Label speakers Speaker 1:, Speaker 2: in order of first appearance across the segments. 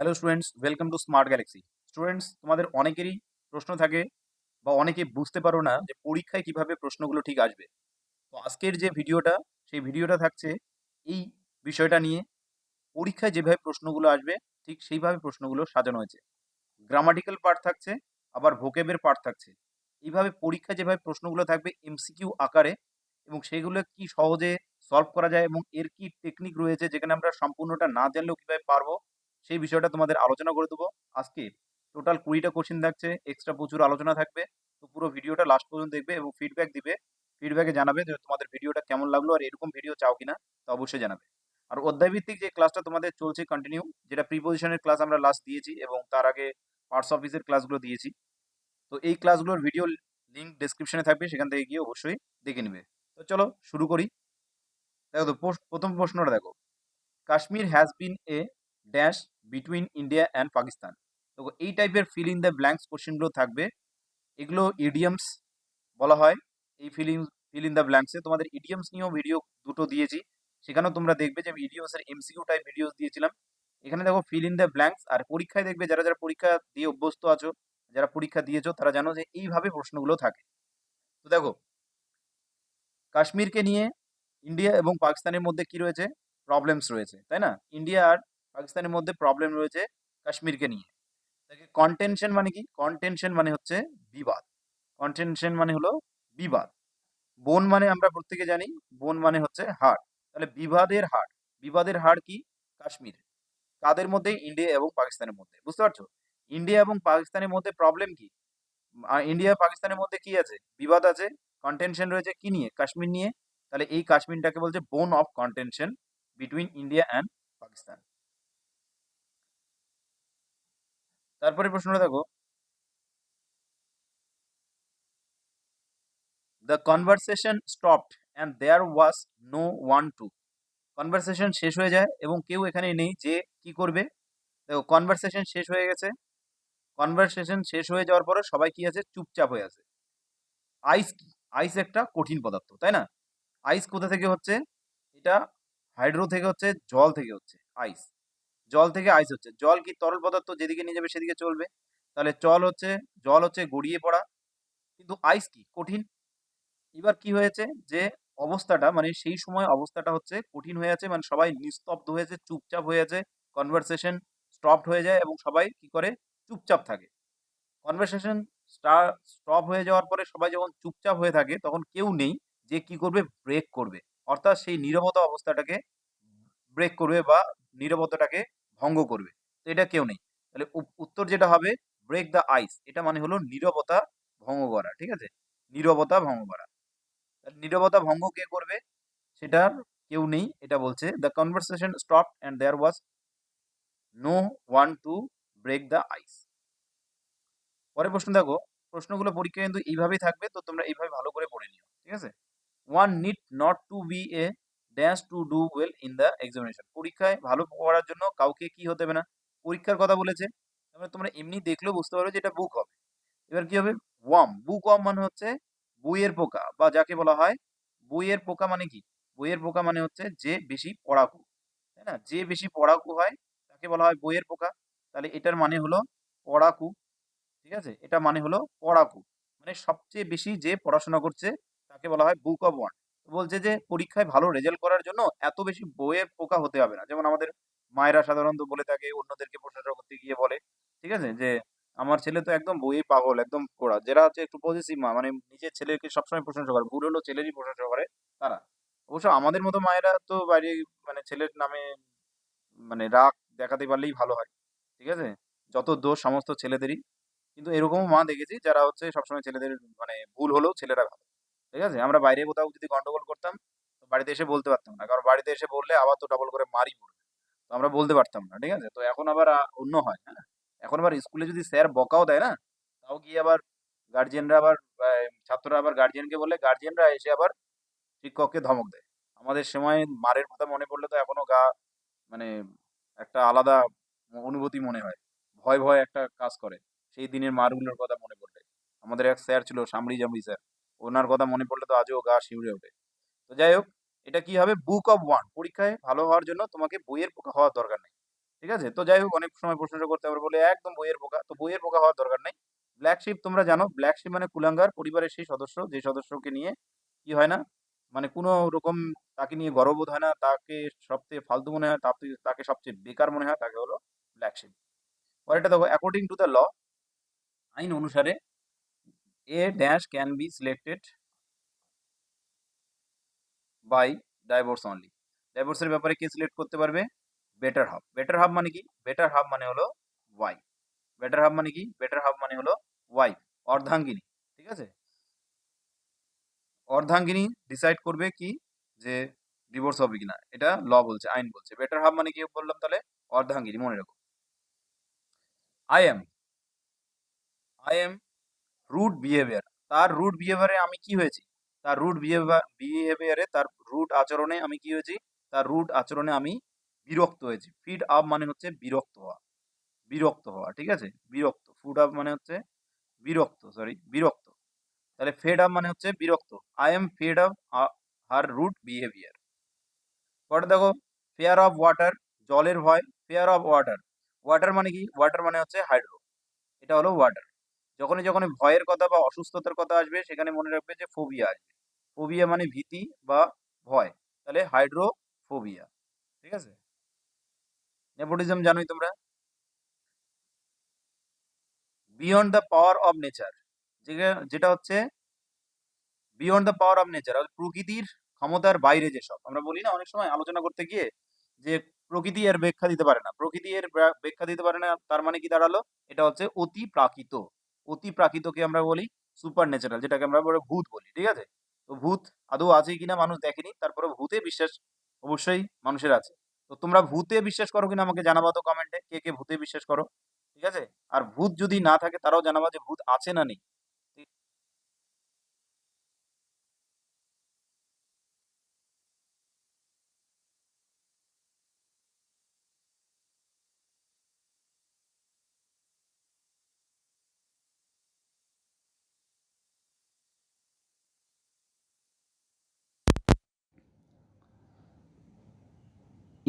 Speaker 1: Hello students welcome to smart galaxy students তোমাদের অনেকেরই প্রশ্ন থাকে বা অনেকে বুঝতে পারো না যে পরীক্ষায় কীভাবে প্রশ্নগুলো ঠিক আসবে। তো আজকের যে ভিডিওটা, সেই ভিডিওটা থাকছে এই বিষয়টা নিয়ে। পরীক্ষায় যেভাবে প্রশ্নগুলো আসবে, ঠিক সেইভাবে প্রশ্নগুলো সাজানো হয়েছে। গ্রামাটিক্যাল পার্ট থাকছে, আবার ভোকেবের পার্ট থাকছে। এইভাবে পরীক্ষায় যেভাবে প্রশ্নগুলো থাকবে এমসিকিউ আকারে এবং সেগুলো কি সহজে সলভ করা যায় এবং এর কি টেকনিক রয়েছে, যেখানে আমরা সম্পূর্ণটা না জানলেও কীভাবে পারব সেই বিষয়টা তোমাদের আলোচনা করে দেবো। আজকে টোটাল কুড়িটা কোশ্চিন থাকছে এক্সট্রা প্রচুর আলোচনা থাকবে। তো পুরো ভিডিওটা লাস্ট পর্যন্ত দেখবে এবং ফিডব্যাক দিবে। ফিডব্যাকে জানাবে যে তোমাদের ভিডিওটা কেমন লাগল আর এরকম ভিডিও চাও কিনা, তো অবশ্যই জানাবে। আর অধ্যায়ভিত্তিক যে ক্লাসটা তোমাদের চলছে কন্টিনিউ যেটা প্রিপোজিশনের ক্লাস আমরা লাস্ট দিয়েছি এবং তার আগে পার্টস অফিসের ক্লাসগুলো দিয়েছি। তো এই ক্লাসগুলোর ভিডিও লিঙ্ক ডেসক্রিপশনে থাকবে, সেখান থেকে গিয়ে অবশ্যই দেখে নেবে। তো চলো শুরু করি। দেখো তো প্রথম প্রশ্নটা দেখো। Kashmir has been a dash between India and Pakistan তো এই টাইপের ফিল ইন দ্য ব্ল্যাঙ্কস কোশ্চেনগুলো থাকবে। এগুলো ইডিয়ামস বলা হয়। এই ফিলিং ফিল ইন দ্য ব্ল্যাঙ্কসে তোমাদের ইডিয়ামস নিয়েও ভিডিও দুটো দিয়েছি। সেখানেও তোমরা দেখবে যে আমি ইডিয়ামসের এমসিকিউ টাইপ ভিডিওস দিয়েছিলাম। এখানে দেখো ফিল ইন দ্য ব্ল্যাঙ্কস আর পরীক্ষায় দেখবে যারা যারা পরীক্ষা দিয়ে অভ্যস্ত আছো, যারা পরীক্ষা দিয়েছ, তারা জানো যে এইভাবে প্রশ্নগুলো থাকে। তো দেখো, কাশ্মীরকে নিয়ে ইন্ডিয়া এবং পাকিস্তানের মধ্যে কি রয়েছে? প্রবলেমস রয়েছে, তাই না? ইন্ডিয়া আর পাকিস্তানের মধ্যে প্রবলেম রয়েছে কাশ্মীরকে নিয়ে। কন্টেনশন মানে কি? কন্টেনশন মানে হচ্ছে বিবাদ। কন্টেনশন মানে হলো বিবাদ। বোন মানে আমরা প্রত্যেকে জানি বোন মানে হচ্ছে হাড় তাহলে বিবাদের হাড় বিবাদের হাড় কি? কাশ্মীর। কাদের মধ্যে? ইন্ডিয়া এবং পাকিস্তানের মধ্যে। বুঝতে পারছ? ইন্ডিয়া এবং পাকিস্তানের মধ্যে প্রবলেম কি? ইন্ডিয়া পাকিস্তানের মধ্যে কি আছে? বিবাদ আছে। কন্টেনশন রয়েছে কি নিয়ে? কাশ্মীর নিয়ে। তাহলে এই কাশ্মীরটাকে বলছে bone of contention between India and Pakistan. তারপরে প্রশ্নটা দেখো। The conversation stopped and there was no one to conversation শেষ হয়ে যায় এবং কেউ এখানে নেই যে কি করবে। দেখো কনভারসেশন শেষ হয়ে গেছে। কনভারসেশন শেষ হয়ে যাওয়ার পরে সবাই কি আছে? চুপচাপ হয়ে আছে। আইস কি? আইস একটা কঠিন পদার্থ, তাই না? আইস কোথা থেকে হচ্ছে? এটা হাইড্রো থেকে হচ্ছে, জল থেকে হচ্ছে আইস জল থেকে আইস হচ্ছে। জল কি তরল পদার্থ যেদিকে নিয়ে যাবে সেদিকে চলবে? তাহলে জল হচ্ছে জল হচ্ছে গড়িয়ে পড়া। কিন্তু আইস কি? কঠিন। এবার কি হয়েছে যে অবস্থাটা মানে সেই সময় অবস্থাটা হচ্ছে কঠিন হয়ে আছে মানে সবাই নিস্তব্ধ হয়েছে চুপচাপ হয়ে আছে কনভারসেশন স্টপড হয়ে যায় এবং সবাই কি করে? চুপচাপ থাকে। কনভারসেশন স্টপ হয়ে যাওয়ার পরে সবাই যখন চুপচাপ হয়ে থাকে, তখন কেউ নেই যে কি করবে? ব্রেক করবে। অর্থাৎ সেই নীরবতা অবস্থাটাকে ব্রেক করবে বা নীরবতাটাকে ভঙ্গ করবে। তো এটা কেউ নেই। তাহলে উত্তর যেটা হবে ব্রেক দ্য আইস এটা মানে হলো নীরবতা ভঙ্গ করা, ঠিক আছে? নীরবতা ভঙ্গ করা। নীরবতা ভঙ্গ কে করবে? সেটার কেউ নেই, এটা বলছে the conversation stop and there was no one to break the ice পরের প্রশ্ন দেখো, প্রশ্নগুলো পরীক্ষা কিন্তু এইভাবেই থাকবে, তো তোমরা এইভাবে ভালো করে পড়ে নিও, ঠিক আছে? One need not to be a dash to do well in the examination পরীক্ষায় ভালো করার জন্য কাউকে কি হতে হবে না? পরীক্ষার কথা বলেছে। তারপরে তোমরা এমনি দেখলেও বুঝতে পারবে যে এটা বুক হবে। এবার কি হবে? ওয়াম বুক ওয়াম মানে হচ্ছে বইয়ের পোকা বা যাকে বলা হয় বইয়ের পোকা মানে কি? বইয়ের পোকা মানে হচ্ছে যে বেশি পড়াকু, তাই না? যে বেশি পড়াকু হয় তাকে বলা হয় বইয়ের পোকা। তাহলে এটার মানে হলো পড়াকু, ঠিক আছে? এটা মানে হলো পড়াকু। মানে সবচেয়ে বেশি যে পড়াশোনা করছে তাকে বলা হয় বুক অফ ওয়ান বলছে যে, পরীক্ষায় ভালো রেজাল্ট করার জন্য এত বেশি বইয়ের পোকা হতে হবে না। যেমন আমাদের মায়েরা সাধারণত বলে থাকে, অন্যদেরকে প্রশংসা করতে গিয়ে বলে, ঠিক আছে? যে, আমার ছেলে তো একদম বইয়ে পাগল, একদম পড়া। যারা হচ্ছে একটু পজিটিভ মা মানে নিজের ছেলেকে সবসময় প্রশংসা করে, ভুল হলো ছেলেরই প্রশংসা করে তারা। অবশ্য আমাদের মতো মায়েরা তো বাইরে মানে ছেলের নামে মানে রাগ দেখাতে পারলেই ভালো হয়, ঠিক আছে? যত দোষ সমস্ত ছেলেদেরই। কিন্তু এরকমও মা দেখেছি যারা হচ্ছে সবসময় ছেলেদের মানে ভুল হলেও ছেলেরা ভালো। ঠিক আছে? আমরা বাইরে কোথাও যদি গন্ডগোল করতাম, তো বাড়িতে এসে বলতে পারতাম না। কারণ বাড়িতে এসে বললে আবার তো ডবল করে মারি পড়বে। তো আমরা বলতে পারতাম না, ঠিক আছে? তো এখন আবার অন্য হয় হ্যাঁ? এখন আবার স্কুলে যদি স্যার বকাও দেয় না, তাও গিয়ে আবার গার্জিয়ানরা আবার ছাত্ররা আবার গার্জিয়ানকে বলে গার্জিয়ানরা এসে আবার শিক্ষককে ধমক দেয়। আমাদের সময় মারের কথা মনে পড়লে তো এখনও গা মানে একটা আলাদা অনুভূতি মনে হয়। ভয় ভয় একটা কাজ করে। সেই দিনের মারগুলোর কথা মনে পড়লে। আমাদের এক স্যার ছিল সামরি জামরি স্যার। ওনার কথা মনে পড়লে তো আজও গা শিউরে ওঠে। তো যাই হোক, এটা কি হবে? বুক অফ ওয়ান পরীক্ষায় ভালো হওয়ার জন্য তোমাকে বইয়ের পোকা হওয়ার দরকার নেই। ঠিক আছে? তো যাই হোক, অনেক সময় প্রশ্নটা করতে পারবে বলে একদম বইয়ের পোকা, তো বইয়ের পোকা হওয়ার দরকার নেই। ব্ল্যাক শিপ তোমরা জানো ব্ল্যাক শিপ মানে কুলাঙ্গার, পরিবারের সেই সদস্য, যে সদস্যকে নিয়ে কি হয় না? মানে কোনো রকম তাকে নিয়ে গর্ববোধ হয় না, তাকে সবচেয়ে ফালতু মনে হয় তাকে সবচেয়ে বেকার মনে হয়, তাকে হলো ব্ল্যাক শিপ পরেরটা দেখো অ্যাকর্ডিং টু দ্য ল আইন অনুসারে a dash can be selected by divorce only ডাইভোর্সের ব্যাপারে কে সিলেক্ট করতে পারবে? বেটার হাফ বেটার হাফ মানে কি? বেটার হাফ মানে হলো ওয়াই বেটার হাফ মানে কি? বেটার হাফ মানে হলো ওয়াই অর্ধাঙ্গিনী, ঠিক আছে? অর্ধাঙ্গিনী ডিসাইড করবে কি যে ডিভোর্স হবে কিনা? এটা ল বলছে, আইন বলছে। বেটার হাফ মানে কি বললাম তাহলে? অর্ধাঙ্গিনী, মনে রাখো। I am I am rude behaviour তার রুট বিহেভিয়ারে আমি কি হয়েছি? তার রুট বিহেভিয়ার বিহেভিয়ারে তার রুট আচরণে আমি কি হয়েছি? তার রুট আচরণে আমি বিরক্ত হয়েছি। ফিড আপ মানে হচ্ছে বিরক্ত হওয়া। বিরক্ত হওয়া, ঠিক আছে? বিরক্ত। ফুড আপ মানে হচ্ছে বিরক্ত সরি বিরক্ত। তাহলে ফেড আপ মানে হচ্ছে বিরক্ত। I am fed up her rude behaviour পরে দেখো ফেয়ার অফ ওয়াটার জলের ভয় ফেয়ার অফ ওয়াটার ওয়াটার মানে কি? ওয়াটার মানে হচ্ছে হাইড্রো এটা হলো ওয়াটার যখনই যখনই ভয়ের কথা বা অসুস্থতার কথা আসবে, সেখানে মনে রাখবে যে ফোবিয়া আসবে। ফোবিয়া মানে ভীতি বা ভয়, তাহলে হাইড্রোফোবিয়া ঠিক আছে? নেপোটিজম জানোই তোমরা? Beyond the power of nature যেটা হচ্ছে beyond the power of nature প্রকৃতির ক্ষমতার বাইরে যেসব, আমরা বলি না, অনেক সময় আলোচনা করতে গিয়ে যে প্রকৃতি এর ব্যাখ্যা দিতে পারে না, প্রকৃতি এর ব্যাখ্যা- দিতে পারে না, তার মানে কি দাঁড়াল? এটা হচ্ছে অতি প্রাকৃত। অতি প্রাকৃতকে আমরা বলি সুপার ন্যাচারাল যেটাকে আমরা বলে ভূত বলি, ঠিক আছে? তো ভূত আদৌ আছে কিনা মানুষ দেখেনি তারপরে ভূতে বিশ্বাস অবশ্যই মানুষের আছে। তো তোমরা ভূতে বিশ্বাস করো কিনা আমাকে জানাবা তো কমেন্টে কে কে ভূতে বিশ্বাস করো, ঠিক আছে? আর ভূত যদি না থাকে তারাও জানাবা যে ভূত আছে না নেই।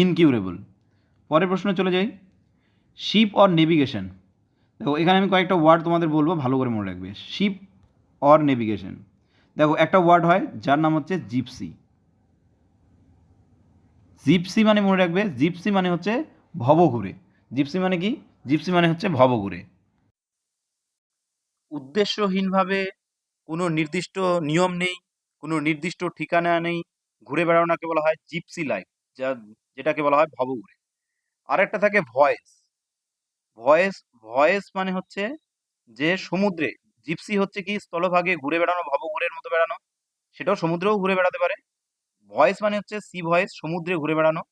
Speaker 1: ইনকিউরেবল। পরের প্রশ্ন চলে যাই। Ship or navigation. দেখো, এখানে আমি কয়েকটা ওয়ার্ড তোমাদের বলব, ভালো করে মনে রাখবে। Ship or navigation. দেখো, একটা ওয়ার্ড হয়, যার নাম হচ্ছে জিপসি। জিপসি মানে মনে রাখবে, জিপসি মানে হচ্ছে ভবঘুরে। জিপসি মানে কি? জিপসি মানে হচ্ছে ভবঘুরে। উদ্দেশ্যহীনভাবে কোনো নির্দিষ্ট নিয়ম নেই, কোনো নির্দিষ্ট ঠিকানা নেই। ঘুরে বেড়ানোকে বলা হয় জিপসি লাইফ, যা যেটাকে বলা হয় ভবঘুরে আরেকটা থাকে ভয়েস। ভয়েস ভয়েস মানে হচ্ছে যে সমুদ্রে জিপসি হচ্ছে কি স্থলভাগে ঘুরে বেড়ানো ভবঘুরের মতো বেড়ানো, সেটাও সমুদ্রেও ঘুরে বেড়াতে পারে। ভয়েস মানে হচ্ছে সি ভয়েস, সমুদ্রে ঘুরে বেড়ানো।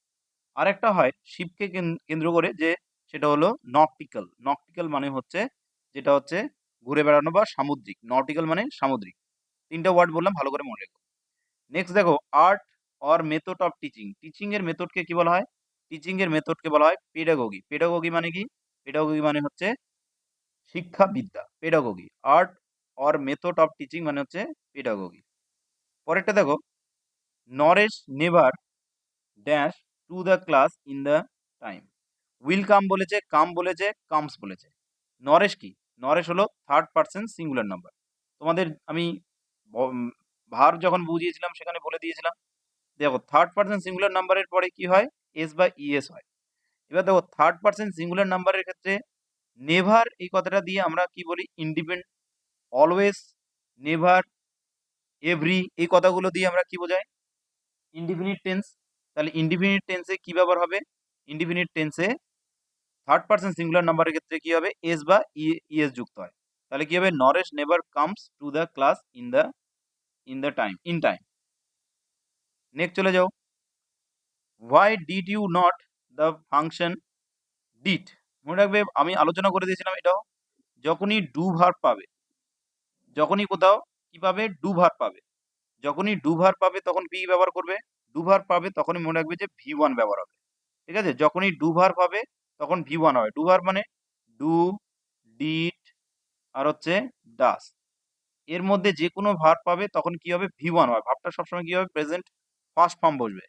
Speaker 1: আরেকটা হয় শিবকে কেন- কেন্দ্র করে যে সেটা হলো নকটিক্যাল। নকটিক্যাল মানে হচ্ছে যেটা হচ্ছে ঘুরে বেড়ানো বা সামুদ্রিক। নটিক্যাল মানে সামুদ্রিক। তিনটা ওয়ার্ড বললাম, ভালো করে মনে রেখো। নেক্সট দেখো, art or method of teaching teaching এর মেথডকে কি বলা হয়? টিচিং এর মেথডকে বলা হয় পেডাগোগি পেডাগোগি মানে কি? পেডাগোগি মানে হচ্ছে শিক্ষা বিদ্যা pedagogy art or method of teaching মানে হচ্ছে পেডাগোগি পরেরটা দেখো। Naresh never dash to the class in the time will come বলেছে কাম বলেছে কামস বলেছে। নরেশ কি? নরেশ হলো থার্ড পার্সন সিঙ্গুলার নাম্বার তোমাদের আমি ভার যখন বুঝিয়েছিলাম সেখানে বলে দিয়েছিলাম। দেখো থার্ড পার্সন সিঙ্গুলার নাম্বারের পরে কি হয়? এস বা ইএস হয়। এবার দেখো থার্ড পার্সন সিঙ্গুলার নাম্বারের ক্ষেত্রে নেভার এই কথাটা দিয়ে আমরা কি বলি? ইন্ডিপেন্ড অলওয়েজ নেভার এভরি এই কথাগুলো দিয়ে আমরা কি বোঝাই? ইনডিফিনিট টেন্স তাহলে ইনডিফিনিট টেন্সে কি ব্যবহার হবে? ইনডিফিনিট টেন্সে থার্ড পার্সন সিঙ্গুলার নাম্বারের ক্ষেত্রে কি হবে? এস বা ইএস যুক্ত হয়। তাহলে কি হবে? Naresh never comes to the class in the in the time in time next চলে যাও। Why did you not the function did মনে রাখবে, আমি আলোচনা করে দিয়েছিলাম এটাও। যখনই ডু ভার পাবে, যখনই কোথাও কি পাবে? ডু ভার পাবে। যখনই ডু ভার পাবে, তখন কি ব্যবহার করবে? ডু ভার পাবে, তখনই মনে রাখবে যে ভি ওয়ান ব্যবহার হবে। ঠিক আছে? যখনই ডু ভার পাবে, তখন ভি ওয়ান হবে। ডু ভার মানে ডু ডিড আর হচ্ছে ডাস এর মধ্যে যে কোনো ভার পাবে, তখন কি হবে? ভি ওয়ান হবে। ভাবটা সবসময় কি হবে? প্রেজেন্ট ফার্স্ট ফর্ম বসবে।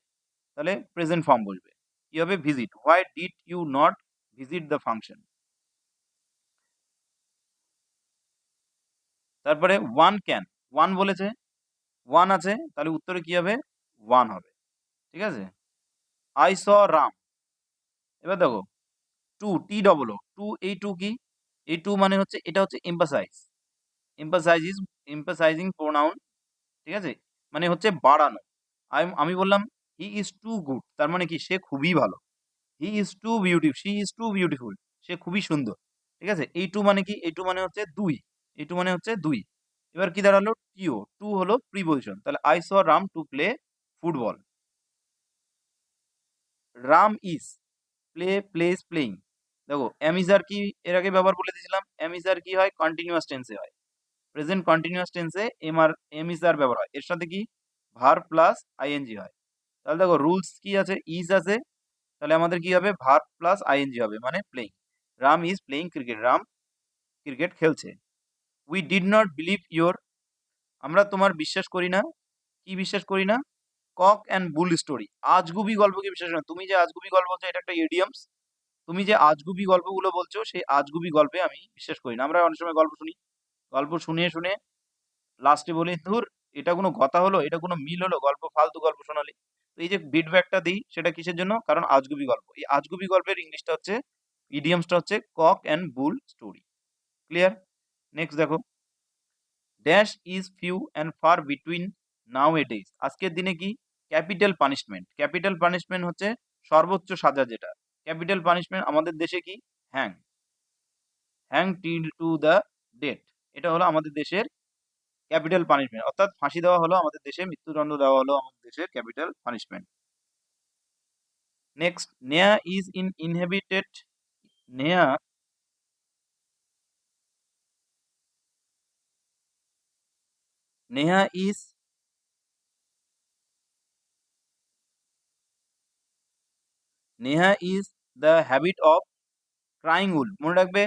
Speaker 1: তাহলে প্রেজেন্ট ফর্ম বসবে। কি হবে? Visit why did you not visit the function তারপরে ওয়ান ক্যান ওয়ান বলেছে। ওয়ান আছে। তাহলে উত্তরে কি হবে? ওয়ান হবে। ঠিক আছে? আই স রাম এবার দেখো। টু টি ডবল টু এই টু কি? এই টু মানে হচ্ছে, এটা হচ্ছে emphasise emphasise is emphasising pronoun ঠিক আছে? মানে হচ্ছে বাড়ানো। আমি বললাম হি ইজ টু গুড তার মানে কি? সে খুবই ভালো। He is too beautiful she is too beautiful সে খুবই সুন্দর। ঠিক আছে? এই টু মানে কি? এই টু মানে হচ্ছে দুই। এই টু মানে হচ্ছে দুই। এবার কি দাঁড়াল? টিও টু হলো প্রিপোজিশন তাহলে I saw Ram to play football Ram is play plays playing দেখো অ্যামিজার কি এর আগে ব্যবহার বলে দিয়েছিলাম? অ্যামিজার কি হয়? কন্টিনিউয়াস টেন্সে হয়। প্রেজেন্ট কন্টিনিউয়াস টেন্সে am are am is are ব্যবহার হয়। এর সাথে কি? ভার প্লাস আইএনজি হয়। তাহলে দেখো রুলস কি আছে? ইজ আছে। তাহলে আমাদের কি হবে? ভার প্লাস আইএনজি হবে মানে playing Ram is playing cricket Ram cricket খেলছে। We did not believe your আমরা তোমার বিশ্বাস করি না। কি বিশ্বাস করি না? কক অ্যান্ড বুল স্টোরি আজগুবি গল্পকে বিশ্বাস করি না। তুমি যে আজগুবি গল্প বলছো, এটা একটা ইডিয়ামস তুমি যে আজগুবি গল্পগুলো বলছো, সেই আজগুবি গল্পে আমি বিশ্বাস করি না। আমরা অনেক সময় গল্প শুনি। গল্প শুনে শুনে লাস্টে বলি, ধুর এটা কোনো কথা হলো? এটা কোনো মিল হলো? গল্প, ফালতু গল্প শোনালি? তো এই যে বিটব্যাকটা দিই, সেটা কিসের জন্য? কারণ আজগুবি গল্প। এই আজগুবি গল্পের ইংলিশটা হচ্ছে ইডিয়ামসটা হচ্ছে cock and bull story clear next দেখো। Dash is few and far between nowadays আজকের দিনে কি? ক্যাপিটাল পানিশমেন্ট ক্যাপিটাল পানিশমেন্ট হচ্ছে সর্বোচ্চ সাজা যেটা। ক্যাপিটাল পানিশমেন্ট আমাদের দেশে কি? Hang hang till to the date এটা হলো আমাদের দেশের ক্যাপিটাল পানিশমেন্ট। অর্থাৎ ফাঁসি দেওয়া হলো আমাদের দেশে, মৃত্যুদণ্ড দেওয়া হলো আমাদের দেশের capital punishment. Next Neha is in inhabited Neha Neha is Neha is the habit of crying wolf মনে রাখবে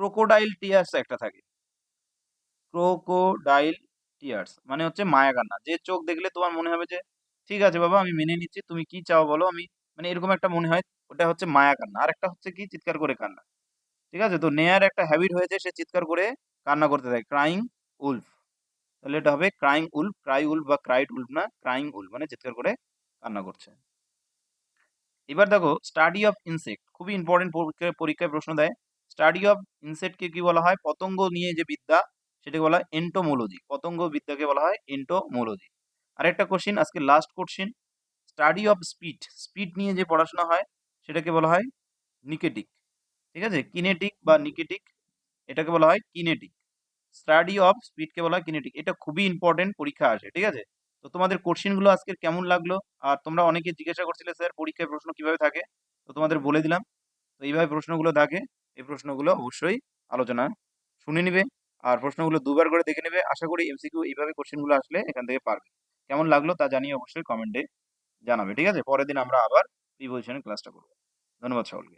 Speaker 1: ক্রোকোডাইল টিয়ার্স একটা থাকে। ক্রোকোডাইল টিয়ার্স মানে হচ্ছে মায়া কান্না যে চোখ দেখলে তোমার মনে হবে যে, ঠিক আছে বাবা, আমি মেনে নিচ্ছি, তুমি কি চাও বলো, আমি মানে এরকম একটা মনে হয়, ওটা হচ্ছে মায়া কান্না আর একটা হচ্ছে কি, চিৎকার করে কান্না। ঠিক আছে? তো নেয়ার একটা হ্যাবিট হয়েছে, সে চিৎকার করে কান্না করতে থাকে। ক্রাইং উলফ তাহলে এটা হবে ক্রাইং উলফ, ক্রাই উলফ বা ক্রাইট উলফ না, ক্রাইং উলফ মানে চিৎকার করে কান্না করছে। এবার দেখো, স্টাডি অফ ইনসেক্ট খুবই ইম্পর্টেন্ট পরীক্ষায় প্রশ্ন দেয়। স্টাডি অফ ইনসেক্টকে কি বলা হয়? পতঙ্গ নিয়ে যে বিদ্যা সেটাকে বলা হয় এন্টোমোলজি পতঙ্গ বিদ্যাকে বলা হয় এন্টোমোলজি আরেকটা কোশ্চিন আজকে last question study of speed speed নিয়ে যে পড়াশোনা হয়, সেটাকে বলা হয় নিকেটিক। ঠিক আছে? কিনেটিক বা নিকেটিক, এটাকে বলা হয় কিনেটিক স্টাডি অফ স্পিডকে বলা হয় কিনেটিক এটা খুবই ইম্পর্টেন্ট পরীক্ষা আসে, ঠিক আছে? তো তোমাদের কোশ্চিনগুলো আজকের কেমন লাগল? আর তোমরা অনেকে জিজ্ঞাসা করছিলে, স্যার, পরীক্ষায় প্রশ্ন কীভাবে থাকে? তো তোমাদের বলে দিলাম। তো এইভাবে প্রশ্নগুলো থাকে, এই প্রশ্নগুলো অবশ্যই আলোচনা শুনে নিবে। আর প্রশ্নগুলো দুবার করে দেখে নেবে। আশা করি এমসিকিউ এইভাবে কোশ্চেনগুলো আসলে এখান থেকে পারবে। কেমন লাগল তা জানিয়ে অবশ্যই কমেন্টে জানাবে, ঠিক আছে? পরের দিন আমরা আবার প্রিপোজিশনের ক্লাসটা করব। ধন্যবাদ সকলকে।